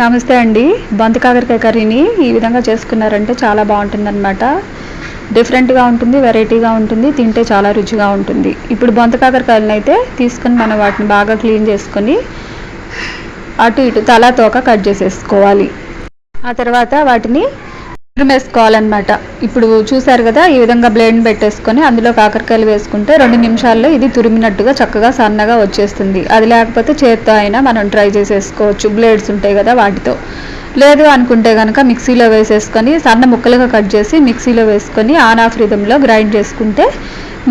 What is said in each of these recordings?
నమస్తే అండి. బంతి కాకరకాయ కర్రీని ఈ విధంగా చేసుకున్నారంటే చాలా బాగుంటుందన్నమాట. డిఫరెంట్గా ఉంటుంది వెరైటీగా ఉంటుంది తింటే చాలా రుచిగా ఉంటుంది. ఇప్పుడు బొంత కాకరకాయలను అయితే తీసుకొని మనం వాటిని బాగా క్లీన్ చేసుకొని అటు ఇటు తలా తోక కట్ చేసేసుకోవాలి. ఆ తర్వాత వాటిని తురిమేసుకోవాలన్నమాట ఇప్పుడు చూసారు కదా ఈ విధంగా బ్లేడ్ని పెట్టేసుకొని అందులో కాకరకాయలు వేసుకుంటే రెండు నిమిషాల్లో ఇది తురిమినట్టుగా చక్కగా సన్నగా వచ్చేస్తుంది. అది లేకపోతే చేత్తో అయినా మనం ట్రై చేసేసుకోవచ్చు. బ్లేడ్స్ ఉంటాయి కదా వాటితో. లేదు అనుకుంటే కనుక మిక్సీలో వేసేసుకొని సన్న ముక్కలుగా కట్ చేసి మిక్సీలో వేసుకొని ఆన్ ఆఫ్ రిధంలో గ్రైండ్ చేసుకుంటే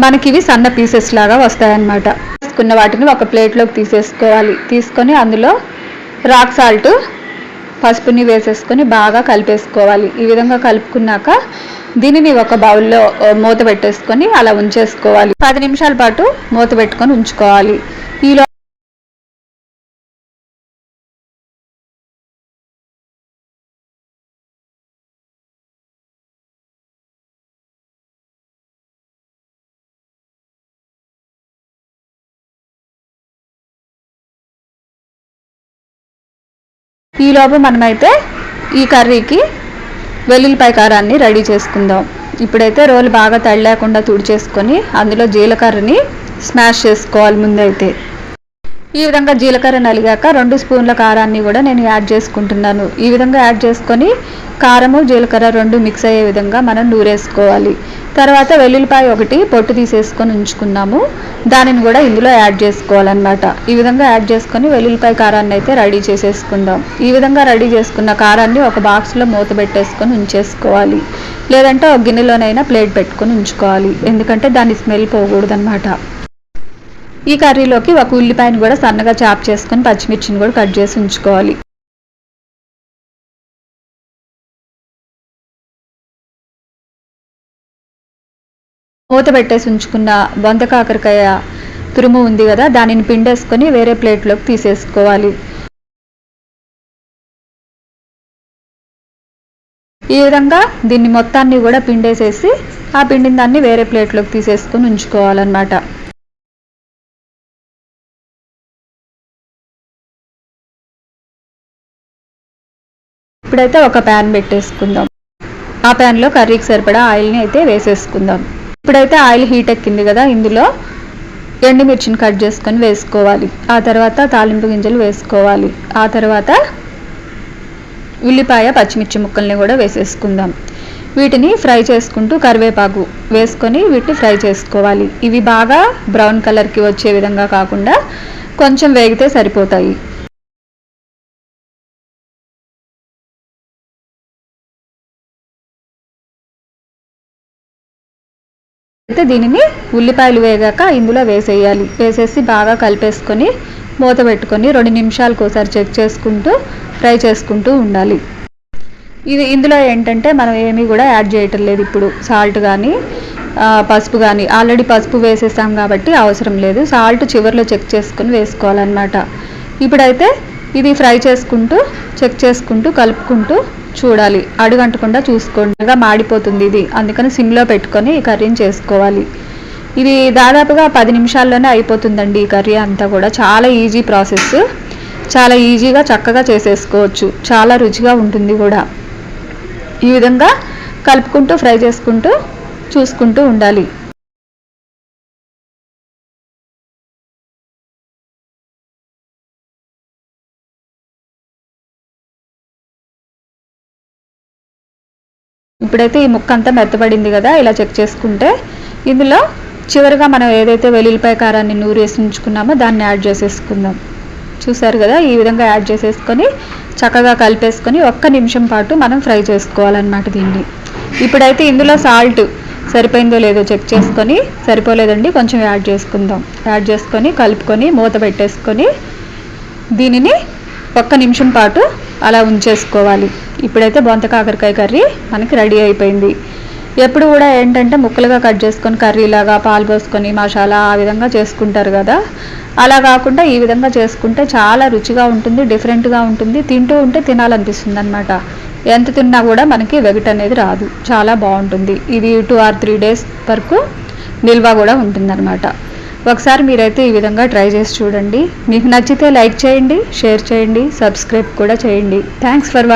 మనకి ఇవి సన్న పీసెస్ లాగా వస్తాయన్నమాట. తీసుకున్న వాటిని ఒక ప్లేట్లోకి తీసేసుకోవాలి. తీసుకొని అందులో రాక్ సాల్ట్ పసుపుని వేసేసుకొని బాగా కలిపేసుకోవాలి. ఈ విధంగా కలుపుకున్నాక దీనిని ఒక బౌల్లో మూత పెట్టేసుకొని అలా ఉంచేసుకోవాలి. పది నిమిషాల పాటు మూత పెట్టుకొని ఉంచుకోవాలి. ఈలోపు మనమైతే ఈ కర్రీకి వెల్లుల్లిపాయ కారాన్ని రెడీ చేసుకుందాం. ఇప్పుడైతే రోలు బాగా తడి లేకుండా తుడిచేసుకొని అందులో జీలకర్రని స్మాష్ చేసుకోవాలి ముందైతే. ఈ విధంగా జీలకర్ర నలిగాక రెండు స్పూన్ల కారాన్ని కూడా నేను యాడ్ చేసుకుంటున్నాను. ఈ విధంగా యాడ్ చేసుకొని కారము జీలకర్ర రెండు మిక్స్ అయ్యే విధంగా మనం నూరేసుకోవాలి. తర్వాత వెల్లుల్లిపాయ ఒకటి పొట్టు తీసేసుకొని ఉంచుకున్నాము. దానిని కూడా ఇందులో యాడ్ చేసుకోవాలన్నమాట. ఈ విధంగా యాడ్ చేసుకొని వెల్లుల్లిపాయ కారాన్ని అయితే రెడీ చేసేసుకుందాం. ఈ విధంగా రెడీ చేసుకున్న కారాన్ని ఒక బాక్స్లో మూత పెట్టేసుకొని ఉంచేసుకోవాలి. లేదంటే ఒక గిన్నెలోనైనా ప్లేట్ పెట్టుకొని ఉంచుకోవాలి. ఎందుకంటే దాని స్మెల్ పోకూడదన్నమాట. ఈ కర్రీలోకి ఒక ఉల్లిపాయను కూడా సన్నగా చాప్ చేసుకొని పచ్చిమిర్చిని కూడా కట్ చేసి ఉంచుకోవాలి. మూత పెట్టేసి ఉంచుకున్న బొంద కాకరకాయ తురుము ఉంది కదా దానిని పిండేసుకొని వేరే ప్లేట్లోకి తీసేసుకోవాలి. ఈ విధంగా దీన్ని మొత్తాన్ని కూడా పిండేసేసి ఆ పిండిన దాన్ని వేరే ప్లేట్లోకి తీసేసుకొని ఉంచుకోవాలన్నమాట. ఇప్పుడైతే ఒక ప్యాన్ పెట్టేసుకుందాం. ఆ ప్యాన్లో కర్రీకి సరిపడా ఆయిల్ని అయితే వేసేసుకుందాం. ఇప్పుడైతే ఆయిల్ హీట్ ఎక్కింది కదా ఇందులో ఎండుమిర్చిని కట్ చేసుకొని వేసుకోవాలి. ఆ తర్వాత తాలింపు గింజలు వేసుకోవాలి. ఆ తర్వాత ఉల్లిపాయ పచ్చిమిర్చి ముక్కల్ని కూడా వేసేసుకుందాం. వీటిని ఫ్రై చేసుకుంటూ కరివేపాకు వేసుకొని వీటిని ఫ్రై చేసుకోవాలి. ఇవి బాగా బ్రౌన్ కలర్కి వచ్చే విధంగా కాకుండా కొంచెం వేగితే సరిపోతాయి. అయితే దీనిని ఉల్లిపాయలు వేగాక ఇందులో వేసేయాలి. వేసేసి బాగా కలిపేసుకొని మూత పెట్టుకొని రెండు నిమిషాలకు ఒకసారి చెక్ చేసుకుంటూ ఫ్రై చేసుకుంటూ ఉండాలి. ఇది ఇందులో ఏంటంటే మనం ఏమీ కూడా యాడ్ చేయటం లేదు ఇప్పుడు. సాల్ట్ కానీ పసుపు కానీ ఆల్రెడీ పసుపు వేసేసాం కాబట్టి అవసరం లేదు. సాల్ట్ చివరిలో చెక్ చేసుకొని వేసుకోవాలన్నమాట. ఇప్పుడైతే ఇది ఫ్రై చేసుకుంటూ చెక్ చేసుకుంటూ కలుపుకుంటూ చూడాలి. అడుగంటకుండా చూసుకోండి మాడిపోతుంది ఇది. అందుకని సిమ్లో పెట్టుకొని ఈ కర్రీని చేసుకోవాలి. ఇది దాదాపుగా పది నిమిషాల్లోనే అయిపోతుందండి ఈ కర్రీ అంతా కూడా. చాలా ఈజీ ప్రాసెస్. చాలా ఈజీగా చక్కగా చేసేసుకోవచ్చు. చాలా రుచిగా ఉంటుంది కూడా. ఈ విధంగా కలుపుకుంటూ ఫ్రై చేసుకుంటూ చూసుకుంటూ ఉండాలి. ఇప్పుడైతే ఈ ముక్క అంతా మెత్తబడింది కదా ఇలా చెక్ చేసుకుంటే ఇందులో చివరిగా మనం ఏదైతే వెల్లుల్లిపాయ కారాన్ని నూరేసి ఉంచుకున్నామో దాన్ని యాడ్ చేసేసుకుందాం. చూసారు కదా ఈ విధంగా యాడ్ చేసేసుకొని చక్కగా కలిపేసుకొని ఒక్క నిమిషం పాటు మనం ఫ్రై చేసుకోవాలన్నమాట దీన్ని. ఇప్పుడైతే ఇందులో సాల్ట్ సరిపోయిందో లేదో చెక్ చేసుకొని సరిపోలేదండి కొంచెం యాడ్ చేసుకుందాం. యాడ్ చేసుకొని కలుపుకొని మూత పెట్టేసుకొని దీనిని ఒక్క నిమిషం పాటు అలా ఉంచేసుకోవాలి. ఇప్పుడైతే బొంత కాకరకాయ కర్రీ మనకి రెడీ అయిపోయింది. ఎప్పుడు కూడా ఏంటంటే ముక్కలుగా కట్ చేసుకొని కర్రీలాగా పాలు పోసుకొని మసాలా ఆ విధంగా చేసుకుంటారు కదా. అలా కాకుండా ఈ విధంగా చేసుకుంటే చాలా రుచిగా ఉంటుంది డిఫరెంట్గా ఉంటుంది తింటూ ఉంటే తినాలనిపిస్తుంది అనమాట ఎంత తిన్నా కూడా మనకి వెగట్ అనేది రాదు. చాలా బాగుంటుంది. ఇది టూ ఆర్ త్రీ డేస్ వరకు నిల్వ కూడా ఉంటుందన్నమాట. ఒకసారి మీరైతే ఈ విధంగా ట్రై చేసి చూడండి. మీకు నచ్చితే లైక్ చేయండి షేర్ చేయండి సబ్స్క్రైబ్ కూడా చేయండి. Thanks for